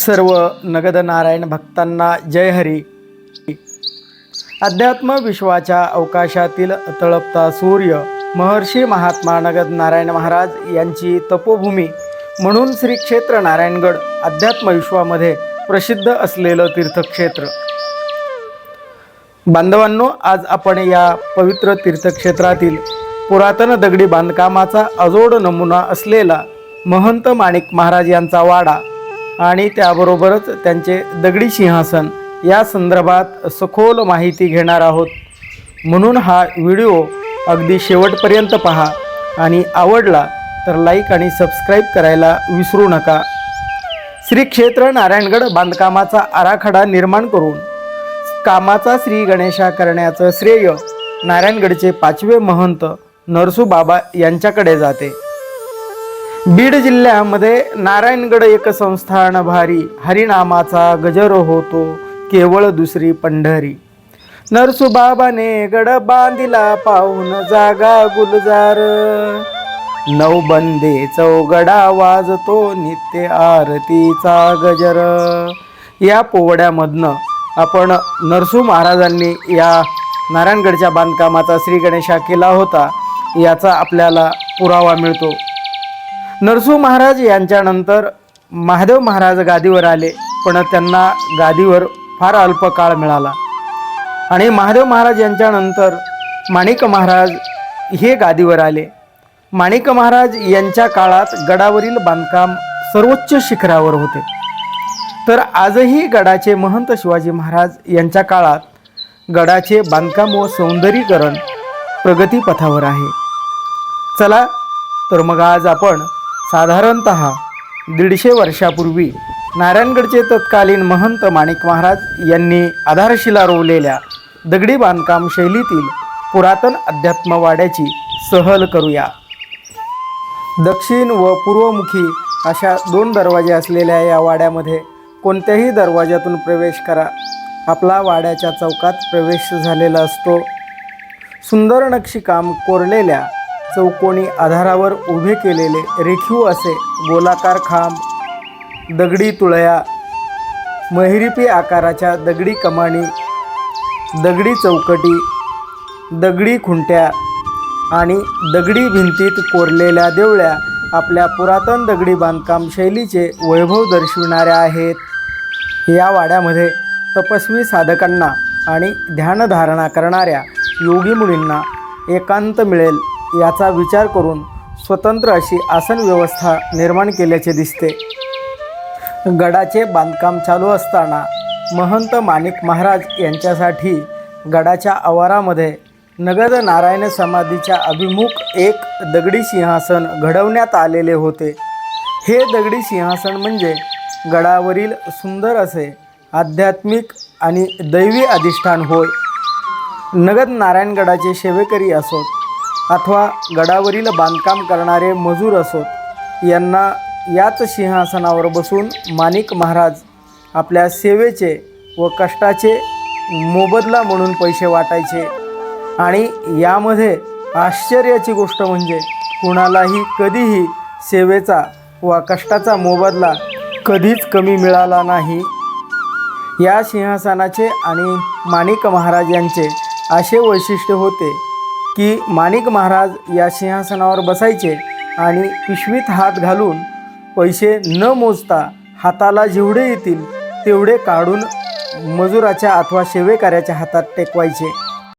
सर्व नगद नारायण भक्तांना जय हरी. अध्यात्म विश्वाच्या अवकाशातील तळपता सूर्य महर्षी महात्मा नगद नारायण महाराज यांची तपोभूमी म्हणून श्री क्षेत्र नारायणगड अध्यात्म विश्वामध्ये प्रसिद्ध असलेलं तीर्थक्षेत्र. बांधवांनो आज आपण या पवित्र तीर्थक्षेत्रातील पुरातन दगडी बांधकामाचा अजोड नमुना असलेला महंत माणिक महाराज यांचा वाडा आणि त्याबरोबरच त्यांचे दगडी सिंहासन या संदर्भात सखोल माहिती घेणार आहोत. म्हणून हा व्हिडिओ अगदी शेवटपर्यंत पहा आणि आवडला तर लाईक आणि सबस्क्राईब करायला विसरू नका. श्री क्षेत्र नारायणगड बांधकामाचा आराखडा निर्माण करून कामाचा श्री गणेशा करण्याचं श्रेय नारायणगडचे पाचवे महंत नरसूबाबा यांच्याकडे जाते. बीड जिल्ह्यामध्ये नारायणगड एक संस्थान भारी हरिनामाचा गजर होतो केवळ दुसरी पंढरी. नरसूबाबाने गड बांधिला पाहून जागा गुलजार. नवबंदे चौगडा वाजतो नित्य आरतीचा गजर. या पोवड्यामधनं आपण नरसू महाराजांनी या नारायणगडच्या बांधकामाचा श्री गणेशा केला होता याचा आपल्याला पुरावा मिळतो. नरसू महाराज यांच्यानंतर महादेव महाराज गादीवर आले पण त्यांना गादीवर फार अल्प काळ मिळाला. आणि महादेव महाराज यांच्यानंतर माणिक महाराज हे गादीवर आले. माणिक महाराज यांच्या काळात गडावरील बांधकाम सर्वोच्च शिखरावर होते. तर आजही गडाचे महंत शिवाजी महाराज यांच्या काळात गडाचे बांधकाम व सौंदर्यीकरण प्रगतीपथावर आहे. चला तर मग आज आपण साधारणत दीडशे वर्षापूर्वी नारायणगडचे तत्कालीन महंत माणिक महाराज यांनी आधारशिला रोवलेल्या दगडी बांधकाम शैलीतील पुरातन अध्यात्मवाड्याची सहल करूया. दक्षिण व पूर्वमुखी अशा दोन दरवाजे असलेल्या या वाड्यामध्ये कोणत्याही दरवाज्यातून प्रवेश करा. आपला वाड्याच्या चौकात प्रवेश झालेला असतो. सुंदर नक्षीकाम कोरलेल्या चौकोनी आधारावर उभे केलेले रेखीव असे गोलाकार खांब दगडी तुळया महिरिपी आकाराच्या दगडी कमानी दगडी चौकटी दगडी खुंट्या आणि दगडी भिंतीत कोरलेल्या देवळ्या आपल्या पुरातन दगडी बांधकाम शैलीचे वैभव दर्शविणाऱ्या आहेत. या वाड्यामध्ये तपस्वी साधकांना आणि ध्यानधारणा करणाऱ्या योगी मुलींना एकांत मिळेल. याचा विचार करून स्वतंत्र अशी आसन व्यवस्था निर्माण केल्याचे दिसते. गडाचे बांधकाम चालू असताना महंत माणिक महाराज यांच्यासाठी गडाच्या आवारामध्ये नगद नारायण समाधीच्या अभिमुख एक दगडी सिंहासन घडवण्यात आलेले होते. हे दगडी सिंहासन म्हणजे गडावरील सुंदर असे आध्यात्मिक आणि दैवी अधिष्ठान होय. नगद नारायणगडाचे सेवेकरी असोत अथवा गडावरील बांधकाम करणारे मजूर असोत यांना याच सिंहासनावर बसून माणिक महाराज आपल्या सेवेचे व कष्टाचे मोबदला म्हणून पैसे वाटायचे. आणि यामध्ये आश्चर्याची गोष्ट म्हणजे कुणालाही कधीही सेवेचा व कष्टाचा मोबदला कधीच कमी मिळाला नाही. या सिंहासनाचे आणि माणिक महाराज यांचे असे वैशिष्ट्य होते की माणिक महाराज या सिंहासनावर बसायचे आणि पिशवीत हात घालून पैसे न मोजता हाताला जेवढे येतील तेवढे काढून मजुराच्या अथवा सेवेकऱ्याच्या हातात टेकवायचे.